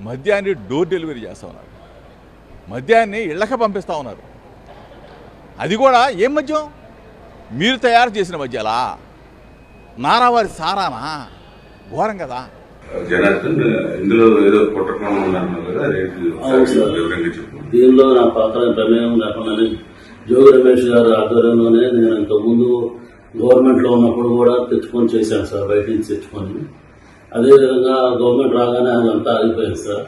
మద్యాన్ని door delivery చేస్తూ ఉన్నారు. మద్యాన్ని ఇళ్ళకే పంపిస్తూ ఉన్నారు. అది కూడా ఏం మద్యం? మీరు తయారు చేసిన మద్యాలా? నారావారి సారానా? ఘోరం కదా. జనార్దన్ ఇందులో ఏదో కుట్రక్రమం ఉందన్నారు కదా అదేంటి అవును సార్. వివరంగా చెప్పు దీనిలో నా పాత్ర ప్రమేయం లేకుండానే జోగి రమేష్ గారి ఆధ్వర్యంలోనే నేను ఇంతకుముందు గవర్నమెంట్లో ఉన్నప్పుడు కూడా తెచ్చుకొని చేశాను సార్ బయట నుంచి తెచ్చుకొని. అదేవిధంగా గవర్నమెంట్ రాగానే అదంతా ఆగిపోయింది సార్.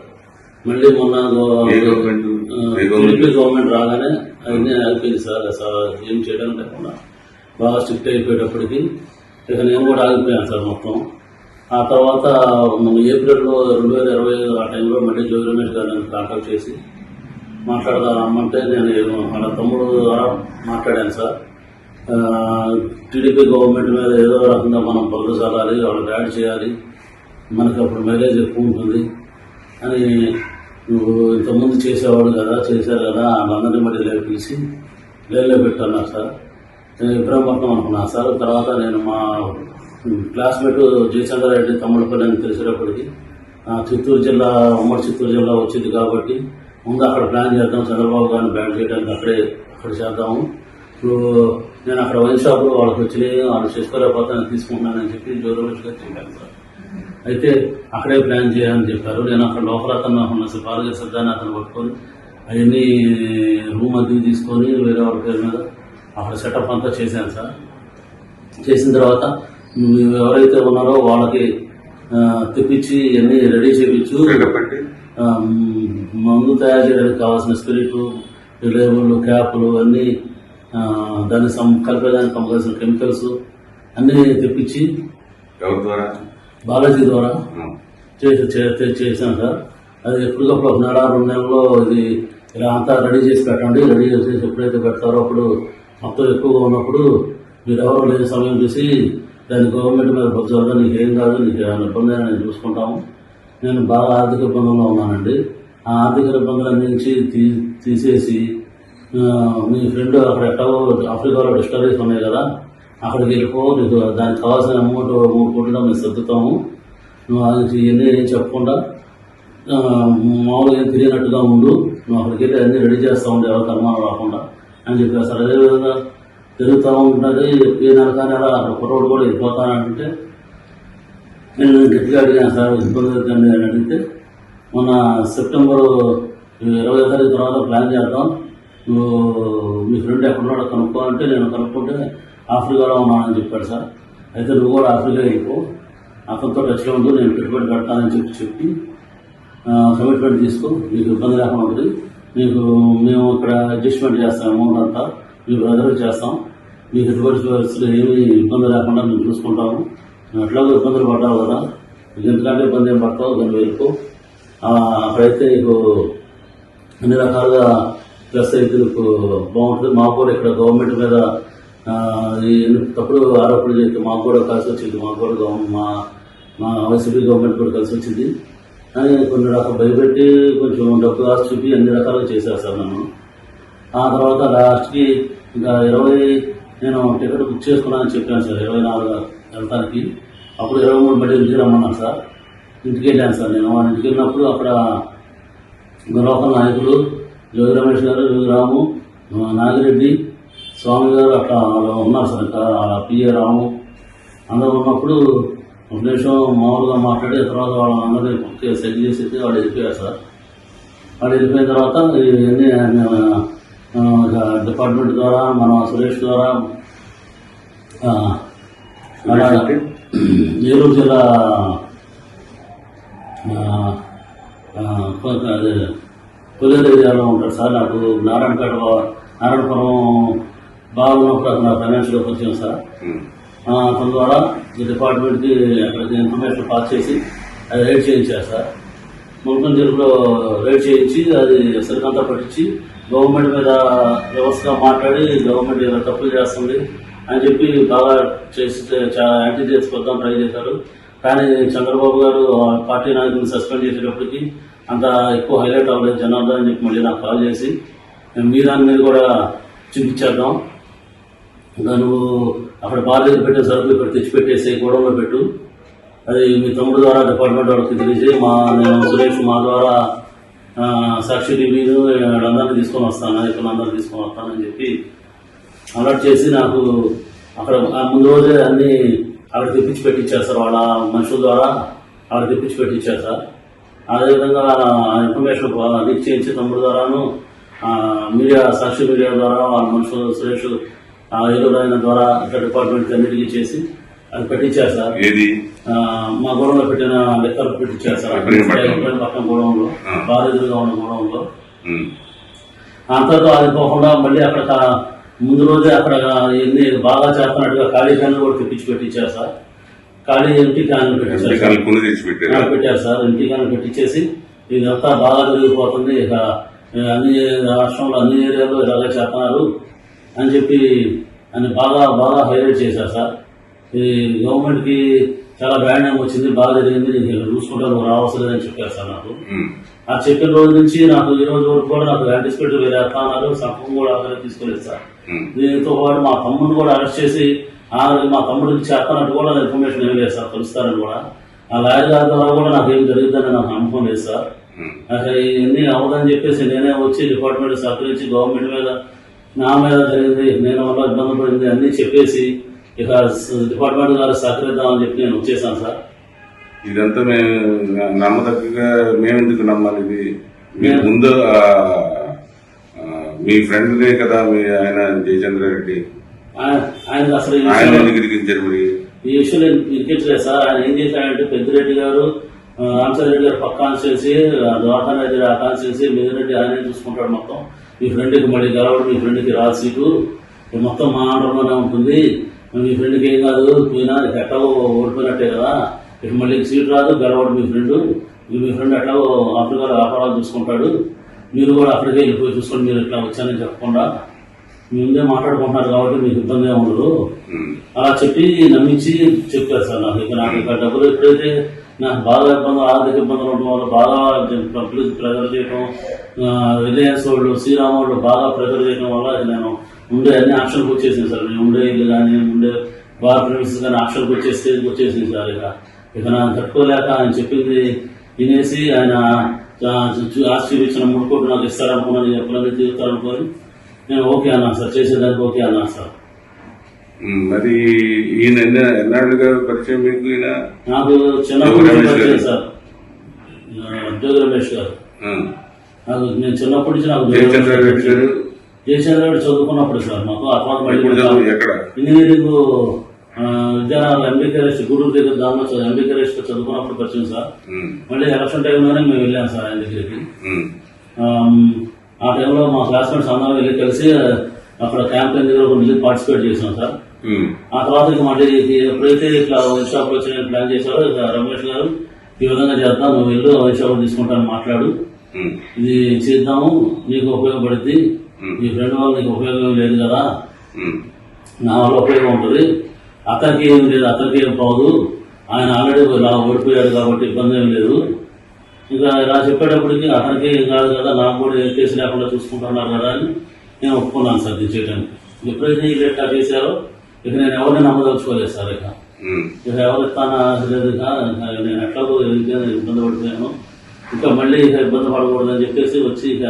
మళ్ళీ మొన్న గో- ఏ గవర్నమెంట్? టీడీపీ రాగానే అవన్నీ ఆగిపోయింది సార్. అసలు ఏం చేయడం లేకుండా బాగా స్ట్రిక్ట్ అయిపోయేటప్పటికి ఇక నేను కూడా ఆగిపోయాను సార్ మొత్తం. ఆ తర్వాత మన ఏప్రిల్లో రెండు వేల ఇరవై ఐదు ఆ టైంలో మళ్ళీ జోగి రమేష్ గారు నన్ను కాంటాక్ట్ చేసి మాట్లాడదా రమ్మంటే నేను వాళ్ళ తమ్ముడు ద్వారా మాట్లాడాను సార్. టీడీపీ గవర్నమెంట్ మీద ఏదో రకంగా మనం పనులు చల్లాలి వాళ్ళకి యాడ్ చేయాలి మనకి అప్పుడు మైలేజ్ ఎక్కువ ఉంటుంది. అని నువ్వు ఇంతకుముందు చేసేవాడు కదా చేశారు కదా వాళ్ళందరినీ మళ్ళీ లేపు తీసి లేలో పెట్టాను సార్. నేను ఇబ్రాహీంపట్నం అనుకున్నాను సార్ తర్వాత నేను మా క్లాస్మేట్ జయచంద్ర రెడ్డి తమ్ముడిపల్లి అని తెలిసేటప్పటికి చిత్తూరు జిల్లా ఉమ్మడి చిత్తూరు జిల్లా వచ్చింది కాబట్టి ముందు అక్కడ ప్లాన్ చేద్దాం చంద్రబాబు గారిని బ్యాన్ చేయడానికి అక్కడే అక్కడ చేద్దాము. ఇప్పుడు నేను అక్కడ వైన్ షాప్లో వాళ్ళకి వచ్చినాయి వాళ్ళు చేసుకోలేకపోతే నేను తీసుకుంటున్నానని చెప్పి జోరమేష్ గారు చెప్పాను సార్. అయితే అక్కడే ప్లాన్ చేయాలని చెప్పారు. నేను అక్కడ లోపల అతను ఉన్న సిఫారసు సిద్ధాన్ని అతను పట్టుకొని అవన్నీ రూమ్ అద్దెకి తీసుకొని వేరే వాళ్ళ పేరు మీద అక్కడ సెటప్ అంతా చేశాను సార్. చేసిన తర్వాత మీరు ఎవరైతే ఉన్నారో వాళ్ళకి తెప్పించి అన్నీ రెడీ చేయించు మందు తయారు చేయడానికి కావాల్సిన స్పిరిట్ లేబుల్ క్యాపులు అన్నీ దాన్ని సం కలిపేదానికి కావాల్సిన కెమికల్స్ అన్నీ తెప్పించి ఎవరి ద్వారా? బాలాజీ ద్వారా. చేసి చేశాను సార్ అది ఎప్పటికప్పుడు ఒక నెల రెండు నెలల్లో ఇది ఇలా అంతా రెడీ చేసి పెట్టండి రెడీ చేసి ఎప్పుడైతే పెడతారో అప్పుడు మొత్తం ఎక్కువగా ఉన్నప్పుడు మీరు ఎవరు లేని సమయం చూసి దాన్ని గవర్నమెంట్ మీద బొజ్జాలి నీకు ఏం కాదు నీకు ఏమైనా ఇబ్బంది నేను చూసుకుంటాము. నేను బాగా ఆర్థిక ఇబ్బందుల్లో ఉన్నానండి. ఆ ఆర్థిక ఇబ్బందులన్నీ నుంచి తీ తీసేసి మీ ఫ్రెండ్ అక్కడ ఎక్కడో ఆఫ్రికాలో డిస్టరీస్ ఉన్నాయి కదా అక్కడికి వెళ్ళిపో నీకు దానికి కావాల్సిన అమౌంట్ మూడు కోట్లు మేము సర్దుతాము. నువ్వు అది ఇవన్నీ ఏం చెప్పకుండా మామూలుగా ఏం తెలియనట్టుగా ఉండు. నువ్వు అక్కడికి వెళ్ళి అన్నీ రెడీ చేస్తూ ఉండే ఎవరికి అనుమానం రాకుండా. అని చెప్పారు సార్ అదేవిధంగా తిరుగుతూ ఉంటుంది ఏ నెల కానీ అలా అక్కడ కుర్రోడు కూడా వెళ్ళిపోతానంటే నేను గట్టిగా అడిగాను సార్ ఇబ్బంది అని అడిగితే మొన్న సెప్టెంబర్ ఇరవై తారీఖు తర్వాత ప్లాన్ చేద్దాం. నువ్వు మీ ఫ్రెండ్ ఎక్కడున్నాడో కనుక్కో అంటే నేను కనుక్కుంటే ఆఫ్రికాలో ఉన్నానని చెప్పాడు సార్. అయితే నువ్వు కూడా ఆఫ్రికా వెళ్ళిపో అతనితో టచ్లో ఉండు నేను పెట్టుబడి పెడతానని చెప్పి చెప్పి కమిట్మెంట్ తీసుకో. నీకు ఇబ్బంది లేకుండా ఉంటుంది. నీకు మేము ఇక్కడ అడ్జస్ట్మెంట్ చేస్తాం అమౌంట్ అంతా మీ బ్రదర్ చేస్తాం. మీకు ఎటువంటి ఏమి ఇబ్బంది లేకుండా మేము చూసుకుంటాము. నువ్వు ఎట్లాగో ఇబ్బందులు పడ్డావు కదా. ఎందుకంటే ఇబ్బంది ఏం పడతావు? దాన్ని వెళ్ళిపో అక్కడైతే నీకు అన్ని రకాలుగా ప్లస్ అయితే బాగుంటుంది. మాకు కూడా ఇక్కడ గవర్నమెంట్ మీద తప్పుడు ఆరోపణలు చేస్తే మాకు కూడా కలిసి వచ్చింది మాకు కూడా మా మా వైసీపీ గవర్నమెంట్ కూడా కలిసి వచ్చింది. అని కొన్ని రకాల భయపెట్టి కొంచెం డబ్బు రాసి చూపి అన్ని రకాలుగా చేశారు సార్ నన్ను. ఆ తర్వాత లాస్ట్కి ఇంకా ఇరవై నేను టికెట్ బుక్ చేసుకున్నానని చెప్పాను సార్ ఇరవై నాలుగు వెళ్తానికి. అప్పుడు ఇరవై మూడు మళ్ళీ ఇంటికి రమ్మన్నాను సార్. ఇంటికి వెళ్ళాను సార్ నేను. వాళ్ళ ఇంటికి వెళ్ళినప్పుడు అక్కడ ఇంకా లోకల్ నాయకులు జోగి రమేష్ గారు జోగి రాము నాగిరెడ్డి స్వామి గారు అట్లా వాళ్ళు ఉన్నారు సార్. ఇంకా పిఏ రాము. అందరూ ఉన్నప్పుడు ఒక నిమిషం మామూలుగా మాట్లాడి తర్వాత వాళ్ళందరినీ పక్కకి సెట్ చేసేసి వాళ్ళు వెళ్ళిపోయారు సార్. వాళ్ళు వెళ్ళిపోయిన తర్వాత ఇవన్నీ డిపార్ట్మెంట్ ద్వారా మన సురేష్ ద్వారా ఏలూరు జిల్లా కొల్లేరు ఏరియాలో ఉంటాడు సార్. నాకు నారాయణపేట నారాయణపురం బాగున్నప్పుడు అక్కడ ఫైనాన్షియల్గా వచ్చాను సార్. అతని ద్వారా ఈ డిపార్ట్మెంట్కి ఇన్ఫర్మేషన్ పాస్ చేసి అది రైడ్ చేయించారు సార్. ముల్కం జిల్లాలో రైడ్ చేయించి అది సరికంతా పట్టించి గవర్నమెంట్ మీద వ్యవస్థగా మాట్లాడి గవర్నమెంట్ ఇలా తప్పులు చేస్తుంది అని చెప్పి బాగా చేసి చాలా యాంటీ చేసుకొద్దాం ట్రై చేశారు. కానీ చంద్రబాబు గారు పార్టీ నాయకులను సస్పెండ్ చేసేటప్పటికి అంత ఎక్కువ హైలైట్ అవ్వలేదు జనార్దన్ అని చెప్పి మళ్ళీ నాకు కాల్ చేసి మీ దాని మీద కూడా చూపించేద్దాం ఇంకా నువ్వు అక్కడ బాగాలేదు పెట్టే సరుకులు ఇక్కడ తెచ్చిపెట్టేసి గొడవలో పెట్టు. అది మీ తమ్ముడు ద్వారా డిపార్ట్మెంట్ వాళ్ళకి తెలిసి మా నేను సురేష్ మా ద్వారా సాక్షి టీవీలు వీళ్ళందరినీ తీసుకొని వస్తాను ఇక్కడ అందరినీ తీసుకొని వస్తానని చెప్పి అలర్ట్ చేసి నాకు అక్కడ ఆ ముందు రోజే అన్నీ అక్కడ తెప్పించి పెట్టించారు సార్ వాళ్ళ మనుషుల ద్వారా అక్కడ తెప్పించి పెట్టించారు సార్. అదేవిధంగా ఇన్ఫర్మేషన్ లీక్ చేయించి తమ్ముడు ద్వారాను మీడియా సాక్షి మీడియా ద్వారా వాళ్ళ మనుషులు సురేష్ ఆ, ఎదురైన ద్వారా ఇట్లా డిపార్ట్మెంట్ అన్నిటికీ చేసి అది పెట్టించారు సార్. ఏది? మా గోడంలో పెట్టిన లెక్కలు పెట్టించారు సార్. పక్కన. బాగా ఎదురుగా ఉన్న గోడంలో. అంతతో అది పోకుండా మళ్ళీ అక్కడ ముందు రోజే అక్కడ ఎన్ని బాగా చేస్తున్నట్టుగా ఖాళీ క్యాన్లు కూడా తెప్పించి పెట్టించారు సార్. ఖాళీ ఎంటీ క్యాన్లు పెట్టించారు పెట్టారు సార్. ఎంటీ క్యాన్లు పెట్టించేసి ఇదంతా బాగా జరిగిపోతుంది. ఇక అన్ని రాష్ట్రంలో అన్ని ఏరియాలో ఇలాగే చేస్తున్నారు. అని చెప్పి అని బాగా బాగా హైలైట్ చేశారు సార్ ఈ గవర్నమెంట్కి చాలా బ్యాడ్ నేమ్ వచ్చింది బాగా జరిగింది నీకు చూసుకుంటా నువ్వు రావాల్సి లేదని చెప్పారు సార్ నాకు. ఆ చెప్పిన రోజు నుంచి నాకు ఈ రోజు వరకు కూడా నాకు యాంటిసిపేట్ వేరే స్థానాలు సంపం కూడా అక్కడ తీసుకోలేదు సార్. దీంతో పాటు మా తమ్ముడిని కూడా అరెస్ట్ చేసి ఆ మా తమ్ముడికి చేస్తానట్టు కూడా ఇన్ఫర్మేషన్ ఏం లేదు సార్ కలుస్తారని కూడా ఆ లాయర్ గారి ద్వారా కూడా నాకు ఏం జరుగుతుందని నాకు నమ్మకం లేదు సార్. అసలు ఇవన్నీ అవ్వదని చెప్పేసి నేనే వచ్చి డిపార్ట్మెంట్ సహకరించి గవర్నమెంట్ మీద నా మీద జరిగింది నేను వల్ల ఇబ్బంది పడింది అన్నీ చెప్పేసి ఇక డిపార్ట్మెంట్ గారు సహకరిద్దామని చెప్పి నేను వచ్చేసాను సార్. ఇదంతా మేము నమ్మదగ్గగా మేమెందుకు నమ్మాలి ఇది? మీరు ముందు మీ ఫ్రెండ్నే కదా మీ ఆయన జయచంద్ర రెడ్డి. ఆయన అసలు ఈ ఆయన విషయంలో- ఎందుకు ఇరికించారు మరి? ఈ విషయంలో ఇరికించలేదు సార్. ఆయన ఏం చేశాడంటే పెద్దిరెడ్డి గారు రామచంద్ర గారు పక్క కాన్స్టిట్యూన్సీ ద్వారకా రెడ్డి ఆ కాన్స్టిట్యూన్సీ మిగిలిరెడ్డి ఆయనే చూసుకుంటాడు మొత్తం. మీ ఫ్రెండ్కి మళ్ళీ గెలవడం మీ ఫ్రెండ్కి రా సీటు. మొత్తం మా ఆంధ్రలోనే ఉంటుంది. మీ ఫ్రెండ్కి ఏం కాదు పోయినా ఎట్లాగో ఓడిపోయినట్టే కదా. ఇక మళ్ళీ సీట్ రాదు గెలవడు మీ ఫ్రెండ్ మీ ఫ్రెండ్ ఎట్లాగో ఆఫ్రికా వ్యాపారాలు చూసుకుంటాడు. మీరు కూడా అక్కడికే వెళ్ళిపోయి చూసుకొని మీరు ఇట్లా వచ్చానని చెప్పకుండా. మీ ముందే మాట్లాడుకుంటున్నారు కాబట్టి మీకు ఇబ్బంది ఏమి ఉండదు. అలా చెప్పి నమ్మించి చెప్పారు సార్ నాకు. ఇక నాకు ఇక డబ్బులు ఎప్పుడైతే నాకు బాగా ఇబ్బందులు ఆర్థిక ఇబ్బందులు ఉండడం వల్ల బాగా పబ్లిక్ ప్రెజర్ చేయడం రిలయన్స్ వాళ్ళు శ్రీరామ్ వాళ్ళు బాగా ప్రెజర్ చేయడం వల్ల నేను ఉండే అన్ని ఆప్షన్కి వచ్చేసింది సార్. నేను ఉండే ఇల్లు కానీ ఉండే బార్ ప్రిమిసెస్ కానీ ఆప్షన్కి వచ్చే స్టేజ్కి వచ్చేసింది సార్ ఇక. ఇక నన్ను తట్టుకోలేక ఆయన చెప్పింది వినేసి ఆయన ఆశీర్వించిన ఇచ్చిన మూడు కోట్లు నాకు ఇస్తారనుకున్నాను ఎప్పుడైనా తీరుతారనుకొని నేను ఓకే అన్నాను సార్ చేసేదానికి ఓకే అన్నాను సార్. మరి ఈయన ఎన్న ఎన్నాళ్ళుగా పరిచయం మీకు ఈయన? నాకు చిన్నప్పటి నుంచి రమేష్ పరిచయం గారు. సార్. జోగి రమేష్ గారు. నాకు నేను చిన్నప్పటి నుంచి నాకు జయచంద్ర రెడ్డి గారు? జయచంద్ర రెడ్డి చదువుకున్నప్పుడు సార్ మాకు ఆ తర్వాత మళ్ళీ ఎక్కడ? ఇంజనీరింగ్ ఆ, విద్యానగర్ ఎంబీకే రేస్ట్ గూడూరు దగ్గర దానిలో రేస్ట్ చదువుకున్నప్పుడు పరిచయం సార్. మళ్ళీ ఎలక్షన్ టైంలోనే మేము వెళ్ళాం సార్ ఆయన దగ్గరికి. ఆ టైంలో మా క్లాస్మేట్స్ అందరం వెళ్ళి కలిసి అక్కడ క్యాంపెయిన్ దగ్గర పార్టిసిపేట్ చేసాం సార్. ఆ తర్వాత ఇక మళ్ళీ ఎప్పుడైతే ఇట్లా వైన్ షాప్ వచ్చిన ప్లాన్ చేశారో ఇక రమేష్ గారు ఈ విధంగా చేద్దాం నువ్వు వెళ్ళు వైన్ షాప్ తీసుకుంటాను మాట్లాడు. ఉమ్. ఇది చేద్దాము నీకు ఉపయోగపడుద్ది. Hmm. నీ ఫ్రెండ్ వల్ల నీకు ఉపయోగం లేదు కదా. ఉమ్. నా వల్ల ఉపయోగం ఉంటుంది. అతనికి ఏం లేదు అతనికి ఏం పోదు. ఆయన ఆల్రెడీ ఇలా ఓడిపోయాడు కాబట్టి ఇబ్బంది ఏం లేదు. ఇంకా ఇలా చెప్పేటప్పటికి అతనికి ఏం కాదు కదా నాకు కూడా ఏ కేసు లేకుండా చూసుకుంటున్నారు కదా అని నేను ఒప్పుకున్నాను సార్ ఇది చేయడానికి ఎప్పుడైతే ఈ లెక్క చేశారో ఇక నేను ఎవరిని నమ్మదలుచుకోలేదు సార్ ఇక. ఇక ఎవరు ఇస్తానా లేదు నేను ఎట్లాగో ఇబ్బంది పడిపోయాను ఇంకా మళ్ళీ ఇక ఇబ్బంది పడకూడదని చెప్పేసి వచ్చి ఇక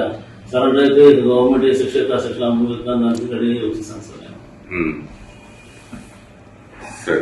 సరెండర్ అయితే ఇక గవర్నమెంట్ ఏ శిక్ష ఇస్తా, శిక్ష అమలు దానికి రెడీ వచ్చేసాను సార్ నేను. సరే